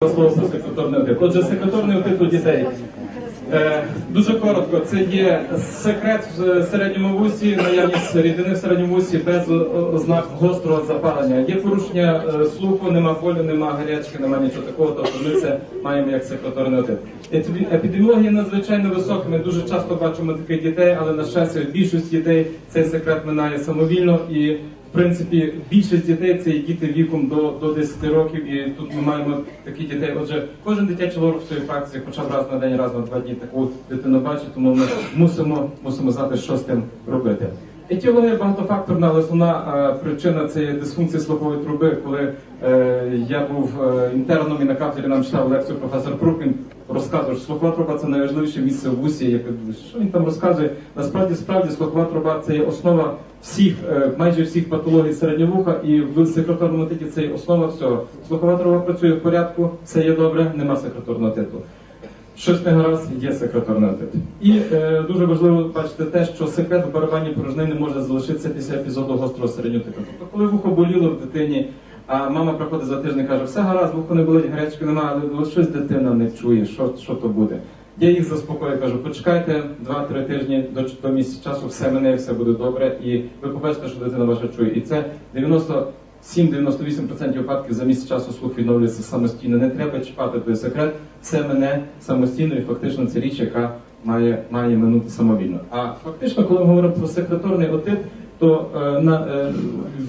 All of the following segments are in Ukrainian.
Слово про секреторний отит. Отже, секреторний отит у дітей. Е, дуже коротко, це є секрет в середньому вусі, наявність рідини в середньому вусі без ознак гострого запалення. Є порушення е, слуху, нема болю, нема гарячки, нема нічого такого. Тобто ми це маємо як секреторний отит. Епідемі- Епідеміологія надзвичайно висока. Ми дуже часто бачимо таких дітей, але на щастя, більшість дітей цей секрет минає самовільно і. В принципі, більшість дітей це діти віком до, до 10 років, і тут ми маємо такі дітей. Отже, кожен дитячий лор в своїй фракції, хоча б раз на день, раз на два дні таку дитину бачить, тому ми мусимо, мусимо знати, що з тим робити. Етіологія багатофакторна, але основна е, причина це є дисфункція слухової труби. Коли е, я був е, інтерном і на кафедрі нам читав лекцію професор Крупін, розказував, що слухова труба це найважливіше місце в вусі. Я кажу, що він там розказує? Насправді, справді, слухова труба це є основа всіх, е, майже всіх патологій середньовуха, і в секреторному титі це є основа всього. Слухова працює в порядку, все є добре, нема секреторного титу. Щось не гаразд, є секреторний отит. І е, дуже важливо бачити те, що секрет в барабані порожнини може залишитися після епізоду гострого середньотиту. Тобто, коли вухо боліло в дитині, а мама приходить за тиждень і каже, все гаразд, вухо не болить, гарячки немає, але щось дитина не чує, що, що то буде. Я їх заспокоюю, кажу, почекайте 2-3 тижні до, до місяця часу, все мене, все буде добре, і ви побачите, що дитина ваша чує. І це 97-98% випадків за місяць часу слух відновлюється самостійно. Не треба чіпати той секрет, все мене самостійно, і фактично це річ, яка має, має минути самовільно. А фактично, коли ми говоримо про секреторний отит, то е, на е,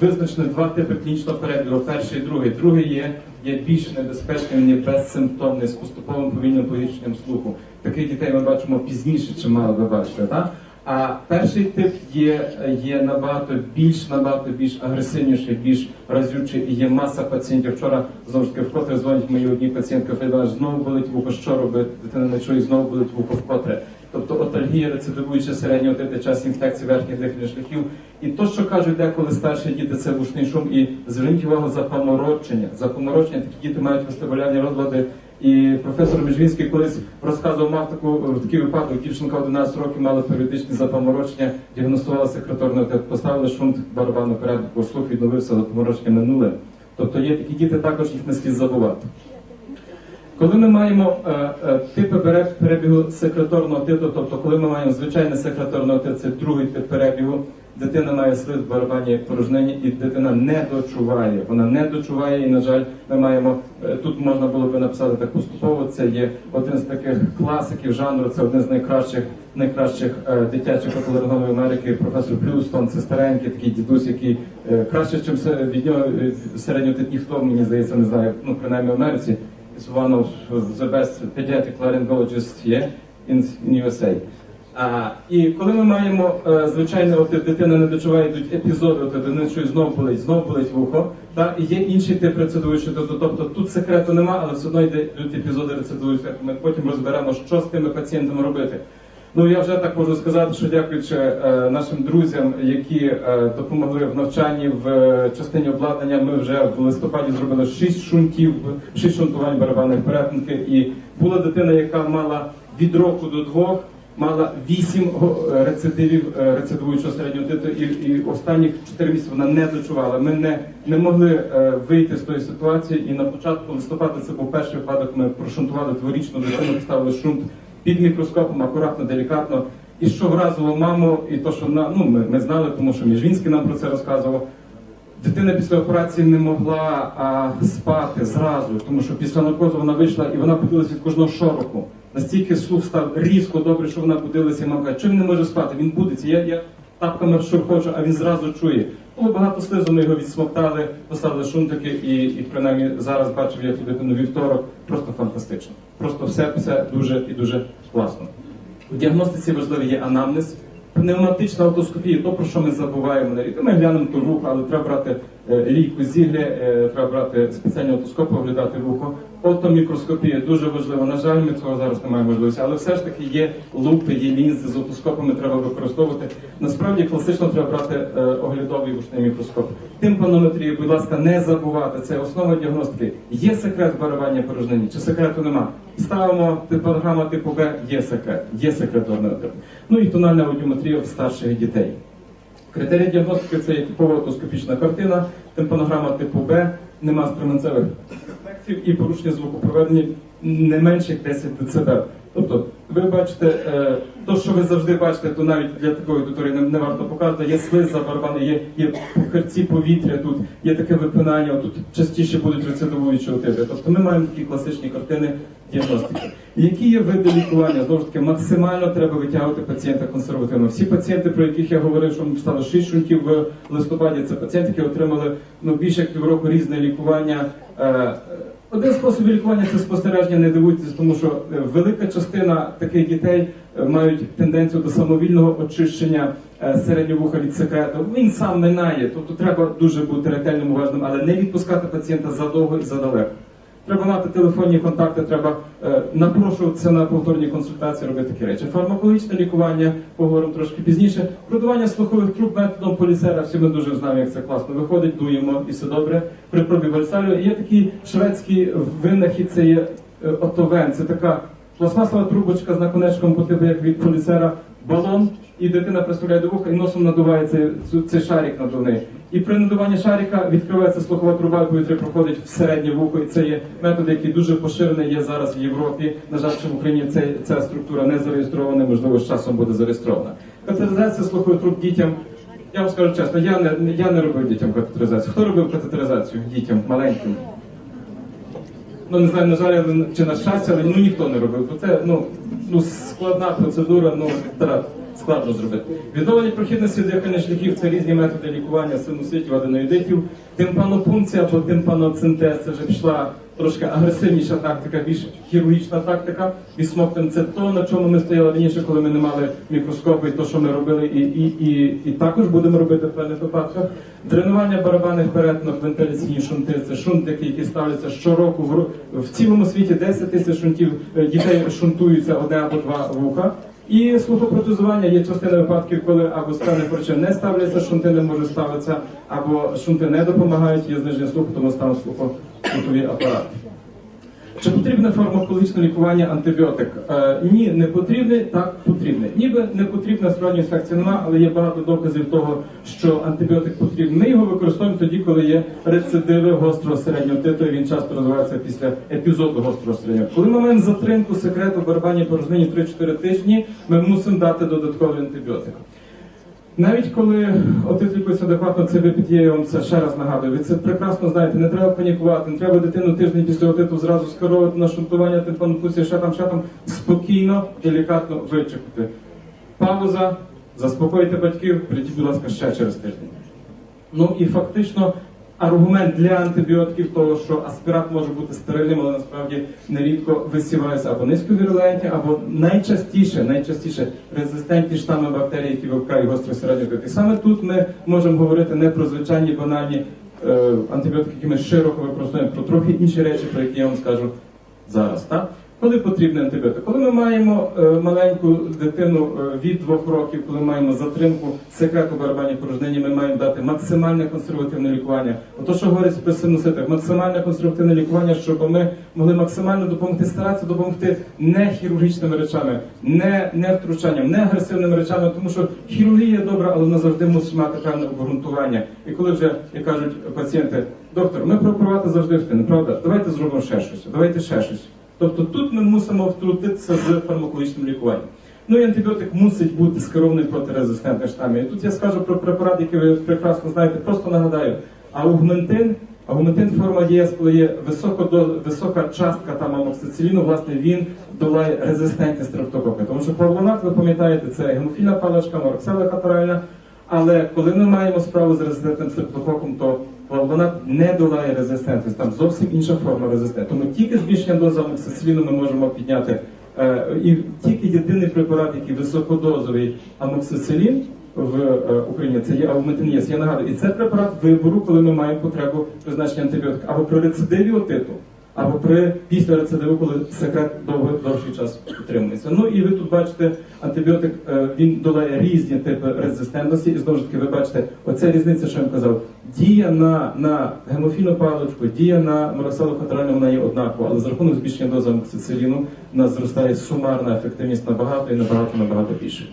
визначено два типи клінічного перебігу: перший і другий. Другий є, є більш небезпечним, є безсимптомний з поступовим повільним погіршенням слуху. Таких дітей ми бачимо пізніше, чимало ви бачите. Так? А перший тип є, є набагато більш набагато більш агресивніший, більш разючий. Є маса пацієнтів. Вчора знову ж таки вкотре дзвонить мої одній пацієнтки, Фейдана, знову болить вухо, що робити? Дитина не чує, знову болить вухо вкотре. Тобто отальгія, рецидивуюча середнього типу, час інфекції верхніх дихальних шляхів. І то, що кажуть деколи старші діти, це вушний шум. І зверніть увагу за поморочення. За поморочення такі діти мають вестибулярні розлади. І професор Межвінський колись розказував, мав таку такий випадок, дівчинка 11 років мала періодичні запоморочення, діагностувала секреторний поставили шунт барабану порядку, слух відновився, запоморочення минуле. Тобто є такі діти, також їх не слід забувати. Коли ми маємо е, е, типи перебігу секреторного титу, тобто коли ми маємо звичайний секреторний отит, це другий тип перебігу, дитина має слиз в барабані порожнині і дитина не дочуває. Вона не дочуває, і на жаль, ми маємо е, тут можна було би написати так поступово. Це є один з таких класиків жанру. Це один з найкращих найкращих дитячих отолеринологів Америки, професор Плюстон. Це старенький такий дідусь, який краще, се- від нього середньотит ніхто мені здається не знає. Ну принаймні в Америці. Is one of the best pediatric laryngologists here in, in USA. А, і коли ми маємо е, звичайно, от дитина не дочуває йдуть епізоди, от дитина чує знов болить, знову болить вухо. Та і є інший тип рецидуючий, тобто, тут секрету нема, але все одно йдуть епізоди рецидуючих. Ми потім розберемо, що з тими пацієнтами робити. Ну я вже так можу сказати, що дякуючи е, нашим друзям, які е, допомогли в навчанні в е, частині обладнання, ми вже в листопаді зробили шість шунтів, шість шунтувань барабанних перетинки. І була дитина, яка мала від року до двох. Мала вісім е, рецидивів е, рецидивуючого середнього титу, і, і останніх чотири місяці вона не дочувала. Ми не, не могли е, вийти з тої ситуації. І на початку листопада це був перший випадок. Ми прошунтували дворічну дитину, поставили шунт під мікроскопом, акуратно, делікатно. І що вразило маму, і то, що на ну ми, ми знали, тому що Міжвінський нам про це розказував. Дитина після операції не могла а, спати зразу, тому що після наркозу вона вийшла і вона будилася від кожного шороху. Настільки слух став різко добре, що вона будилася, і мама каже, чим не може спати? Він будеться. Я, я тапками шурхочу, а він зразу чує. Було багато слизу, ми його відсмоктали, поставили шунтики, і, і принаймні зараз бачив я цю дитину вівторок. Просто фантастично. Просто все, все дуже і дуже класно. У діагностиці важливий є анамнез. Пневматична автоскопія, то про що ми забуваємо на рік. Ми глянемо ту вухо, але треба брати е, лійку зіглі, е, треба брати спеціальні автоскопи, оглядати вухо. Отомікроскопія дуже важлива. На жаль, ми цього зараз не маємо можливості, але все ж таки є лупи, є лінзи з отоскопами, треба використовувати. Насправді класично треба брати е, оглядовий вушний мікроскоп. Тимпанометрія, будь ласка, не забувати. Це основа діагностики. Є секрет барабання порожнині, чи секрету нема? Ставимо типограма типу Б, є секрет, є секреторний отит. Ну і тональна аудіометрія в старших дітей. Критерії діагностики це є типова отоскопічна картина, тимпанограма типу Б, нема стременцевих інфекцій, і порушення звукопроведення не менше як 10 дБ. Тобто, ви бачите, е, то, що ви завжди бачите, то навіть для такої аудиторії не, варто показувати. Є слиз за барабани, є, є пухарці повітря тут, є таке випинання, тут частіше будуть рецидивуючі отити. Тобто ми маємо такі класичні картини діагностики. Які є види лікування? Знову ж таки, максимально треба витягувати пацієнта консервативно. Всі пацієнти, про яких я говорив, що ми стало 6 шунтів в листопаді, це пацієнти, які отримали ну, більше як півроку різне лікування. Один спосіб лікування це спостереження, не дивуйтесь, тому що е, велика частина таких дітей е, мають тенденцію до самовільного очищення е, середнього вуха від секрету. Він сам минає, тобто треба дуже бути ретельним уважним, але не відпускати пацієнта задовго і задалеко. Треба мати телефонні контакти, треба е, напрошуватися на повторні консультації, робити такі речі. Фармакологічне лікування, поговоримо трошки пізніше. Продування слухових труб методом полісера. Всі ми дуже знаємо, як це класно виходить, дуємо і все добре. При пробі вальсалю. Є такий шведський винахід, це є е, отовен. Це така пластмасова трубочка з наконечком по типу, як від полісера, балон, і дитина представляє до вуха і носом надуває цей, цей шарик надувний. І при надуванні шарика відкривається слухова труба, і проходить в середнє вухо. І це є метод, який дуже поширений є зараз в Європі. На жаль, що в Україні ця, ця структура не зареєстрована, можливо, з часом буде зареєстрована. Катетеризація слухових труб дітям. Я вам скажу чесно, я не я не робив дітям катетеризацію. Хто робив катетеризацію дітям маленьким? Ну не знаю, на жаль, чи на щастя, але ну ніхто не робив. Бо це ну, ну складна процедура, ну та, складно зробити. Відновлення прохідності дихальних шляхів це різні методи лікування синуситів, аденоїдитів. Тимпанопункція або тимпаноцинтез це вже пішла трошки агресивніша тактика, більш хірургічна тактика. Вісмоктем це то, на чому ми стояли раніше, коли ми не мали мікроскопу, і то, що ми робили, і, і, і, і також будемо робити в певних випадках. Дренування барабанних перетинок, вентиляційні шунти це шунтики, які ставляться щороку в, в цілому світі 10 тисяч шунтів е, дітей шунтуються одне або два вуха. І слухопротезування є частина випадків, коли або стане порче не ставляться, шунти не можуть ставитися, або шунти не допомагають, є зниження слуху, тому став слуховий апарати. Чи потрібне фармакологічне лікування антибіотик? Е, ні, не потрібне, так потрібне. Ніби не потрібна справді інфекції немає, але є багато доказів того, що антибіотик потрібен. Ми його використовуємо тоді, коли є рецидиви гострого середнього титу, і він часто розвивається після епізоду гострого середнього. Коли маємо затримку секрету барабані порожнині 3-4 тижні, ми мусимо дати додатковий антибіотик. Навіть коли отит лікується адекватно, це ви я вам це ще раз нагадую. Ви це прекрасно знаєте. Не треба панікувати, не треба дитину тиждень після отиту зразу скеровувати на шунтування, тимпанопусі, ще там, ще там. Спокійно, делікатно вичекати. Пауза, заспокойте батьків, прийдіть, будь ласка, ще через тиждень. Ну і фактично аргумент для антибіотиків того, що аспірат може бути стерильним, але насправді нерідко висіваються або низьковірулентні, або найчастіше, найчастіше резистентні штами бактерій, які вивкають гострий середньої І саме тут ми можемо говорити не про звичайні банальні е, антибіотики, які ми широко використовуємо, про трохи інші речі, про які я вам скажу зараз. Так? Коли потрібний антибіотик? Коли ми маємо е, маленьку дитину е, від двох років, коли маємо затримку секрету барабані порожнині, ми маємо дати максимальне консервативне лікування. Ото, що говориться при синуситах, максимальне консервативне лікування, щоб ми могли максимально допомогти, старатися допомогти не хірургічними речами, не, не втручанням, не агресивними речами, тому що хірургія добра, але вона завжди мусить мати певне обґрунтування. І коли вже як кажуть пацієнти, доктор, ми про провати завжди встигнемо, правда? Давайте зробимо ще щось, давайте ще щось. Тобто тут ми мусимо втрутитися з фармакологічним лікуванням. Ну і антибіотик мусить бути скерований проти резистентних штамів. І тут я скажу про препарат, який ви прекрасно знаєте, просто нагадаю. Аугментин, аугментин форма ЄС, коли є високо, висока частка там амоксициліну, власне, він долає резистентні стрептококи. Тому що павлонат, ви пам'ятаєте, це гемофільна паличка, мороксела катаральна. Але коли ми маємо справу з резистентним стрептококом, то вона не долає резистентність, там зовсім інша форма резистентності. Тому тільки збільшення дози амоксициліну ми можемо підняти. Е, і тільки єдиний препарат, який високодозовий амоксицилін в е, Україні, це є ауметинієс. Я нагадую, і це препарат вибору, коли ми маємо потребу призначення антибіотика або при рецидиві отиту, або при після рецидиву, коли секрет довго довший час утримується. Ну і ви тут бачите, антибіотик е, він долає різні типи резистентності, і знову ж таки, ви бачите, оця різниця, що я вам казав, дія на, на гемофільну паличку, дія на моросалу катеральну, вона є однакова, але за рахунок збільшення дози амоксициліну у нас зростає сумарна ефективність набагато і набагато набагато більше.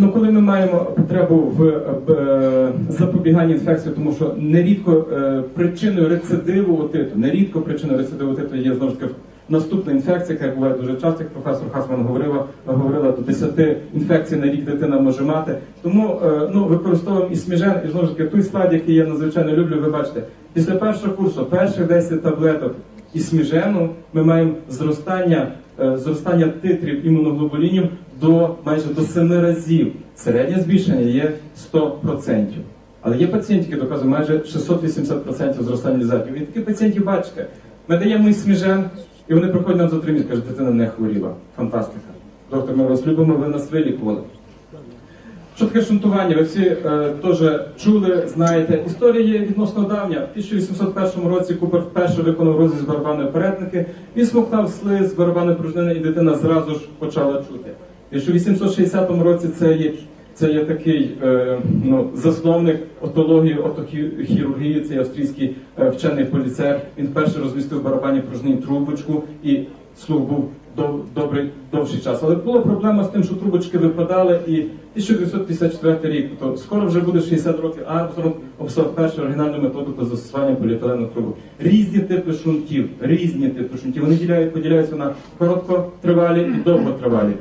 Ну, коли ми маємо потребу в е, б- запобіганні інфекції, тому що нерідко е, причиною рецидиву отиту, нерідко причиною рецидиву отиту є знову ж таки наступна інфекція, яка буває дуже часто, як професор Хасман говорила, говорила до 10 інфекцій на рік дитина може мати. Тому е, ну, використовуємо і сміжен, і знову ж таки той слайд, який я надзвичайно люблю, ви бачите, після першого курсу, перших 10 таблеток і сміжену ми маємо зростання, е, зростання титрів імуноглобулінів до майже до 7 разів. Середнє збільшення є 100%. Але є пацієнти, які доказують майже 680% зростання лізатів. І таких пацієнтів бачите, ми даємо і сміжен, і вони приходять нам за три місяці, кажуть, дитина не хворіла. Фантастика. Доктор, ми вас любимо, ви нас вилікували. Що таке шунтування? Ви всі е, теж чули, знаєте. Історія є відносно давня. В 1801 році Купер вперше виконав розріз барабанної перетники, він смоктав слиз барабанної пружнини, і дитина зразу ж почала чути. І що в 860 році це є, це є такий е, ну, засновник отології, отохірургії, це австрійський е, вчений поліцер. Він вперше розмістив барабані пружнині трубочку і слух був дов, добрий довший час. Але була проблема з тим, що трубочки випадали, і 1954 рік, то скоро вже буде 60 років, Армстронг обсав першу оригінальну методику застосування поліетиленових трубок. Різні типи шунтів, різні типи шунтів. Вони діляють, поділяються на короткотривалі і довготривалі.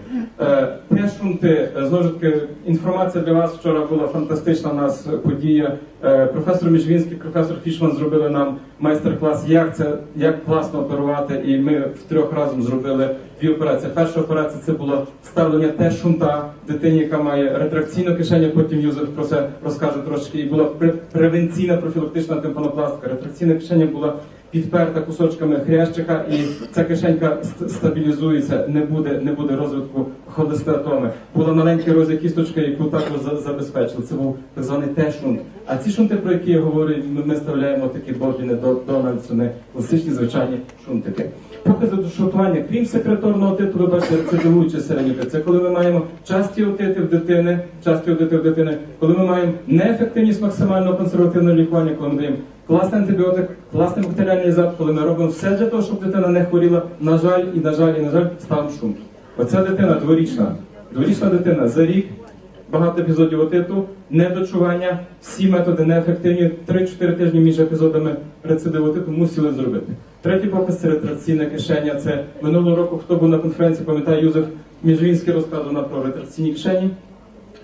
Е, Те шунти, е, знову ж таки, інформація для вас вчора була фантастична. У нас подія. Е, Професор Міжвінський, професор Фішман зробили нам майстер-клас, як це як класно оперувати. І ми втрьох разом зробили дві операції. Перша операція це було вставлення те шунта дитині, яка має ретракційну кишеню. Потім юзер про це розкаже трошки. І була превенційна профілактична тимпанопластика. Ретракційна кишеня була підперта кусочками хрящика, і ця кишенька стабілізується, не буде, не буде розвитку холестеатоми. Була маленька розя кісточка, яку також забезпечили. Це був так званий Т-шунт. А ці шунти, про які я говорю, ми, ми ставляємо такі бобіни до Дональдсони, класичні звичайні шунтики. Покази до шунтування, крім секреторного титу, ви бачите, це дивуючий середній. Це коли ми маємо часті отити в дитини, часті отити в дитини, коли ми маємо неефективність максимального консервативного лікування, коли ми даємо класний антибіотик, класний бактеріальний запит, коли ми робимо все для того, щоб дитина не хворіла, на жаль, і на жаль, і на жаль, ставимо шунт. Оця дитина дворічна, дворічна дитина за рік багато епізодів отиту, недочування, всі методи неефективні. 3-4 тижні між епізодами рецидиву отиту мусили зробити. Третій показ це ретракційне кишення. Це минулого року, хто був на конференції, пам'ятає, Юзеф Міжвінський розказував про ретракційні кишені.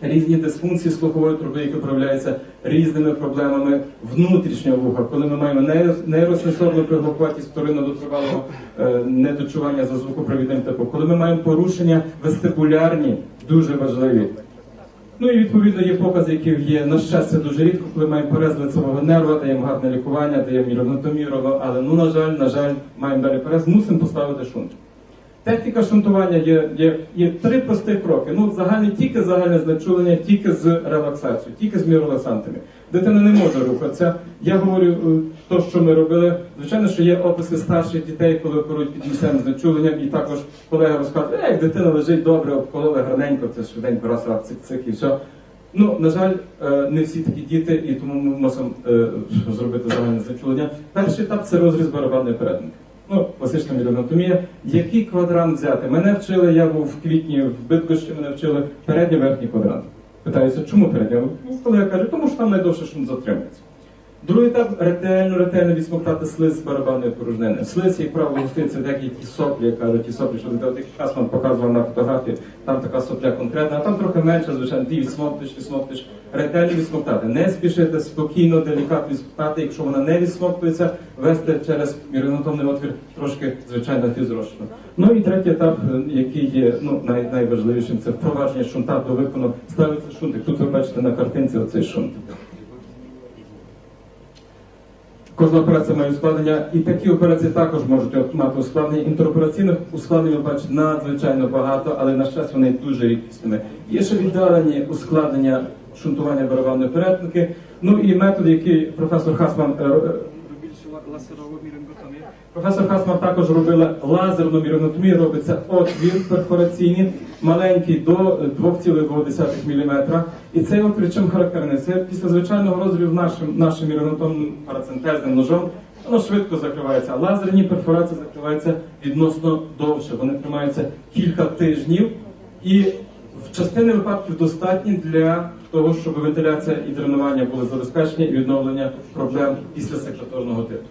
Різні дисфункції слухової труби, які проявляються різними проблемами внутрішнього вуха, коли ми маємо нейро- нейросенсорну приглуховатість вторинного до тривалого е, недочування за звукопровідним типом, коли ми маємо порушення вестибулярні, дуже важливі. Ну і відповідно є покази, які є на щастя дуже рідко, коли маємо перез лицевого нерва, даємо гарне лікування, даємо міронотомію, але ну на жаль, на жаль, маємо далі перез, мусимо поставити шунт. Техніка шунтування є, є, є три прості кроки. Ну, загальне, тільки загальне знечулення, тільки з релаксацією, тільки з міролаксантами. Дитина не може рухатися. Я говорю е, то, що ми робили. Звичайно, що є описи старших дітей, коли оперують під місцевим знечуленням, і також колега розказує, «Е, як дитина лежить добре, обкололи гарненько, це швиденько, раз, раз, цик, цик і все. Ну, на жаль, е, не всі такі діти, і тому ми мусимо е, зробити загальне знечулення. Перший етап це розріз барабанної перетинки. Ну, класична мідонатомія. Який квадрант взяти? Мене вчили, я був в квітні в Биткощі, мене вчили передній верхній квадрант. Питаюся, чому передній? Ну, колега каже, тому що там найдовше шум затримується. Другий етап ретельно, ретельно відсмоктати слиз з барабанної порожнини. Слиз, як правило, густиться в які соплі, як кажуть, ті соплі, що як Касман показував на фотографії, там така сопля конкретна, а там трохи менше, звичайно, ти відсмоктиш, відсмоктиш. Ретельно відсмоктати. Не спішити, спокійно, делікатно відсмоктати. Якщо вона не відсмоктується, вести через міринотомний отвір трошки, звичайно, фізрозчину. Ну і третій етап, е, який є ну, най, найважливішим, це впровадження шунта до викону. Ставиться шунтик. Тут ви бачите на картинці оцей шунт. Кожна операція має ускладнення, і такі операції також можуть мати ускладнення. Інтеропераційних ускладнень ви надзвичайно багато, але на щастя вони дуже рідкісними. Є ще віддалені ускладнення шунтування барабанної перетинки. Ну і метод, який професор Хасман Професор Хасман також робила лазерну міринотомію, робиться отвір перфораційний, маленький до 2,2 мм. І цей отвір чим характерний? Це після звичайного розрізу нашим, нашим міринотомним парацентезним ножом, воно швидко закривається. Лазерні перфорації закриваються відносно довше. Вони тримаються кілька тижнів. І в частині випадків достатні для того, щоб вентиляція і дренування були забезпечені і відновлення проблем після секреторного типу.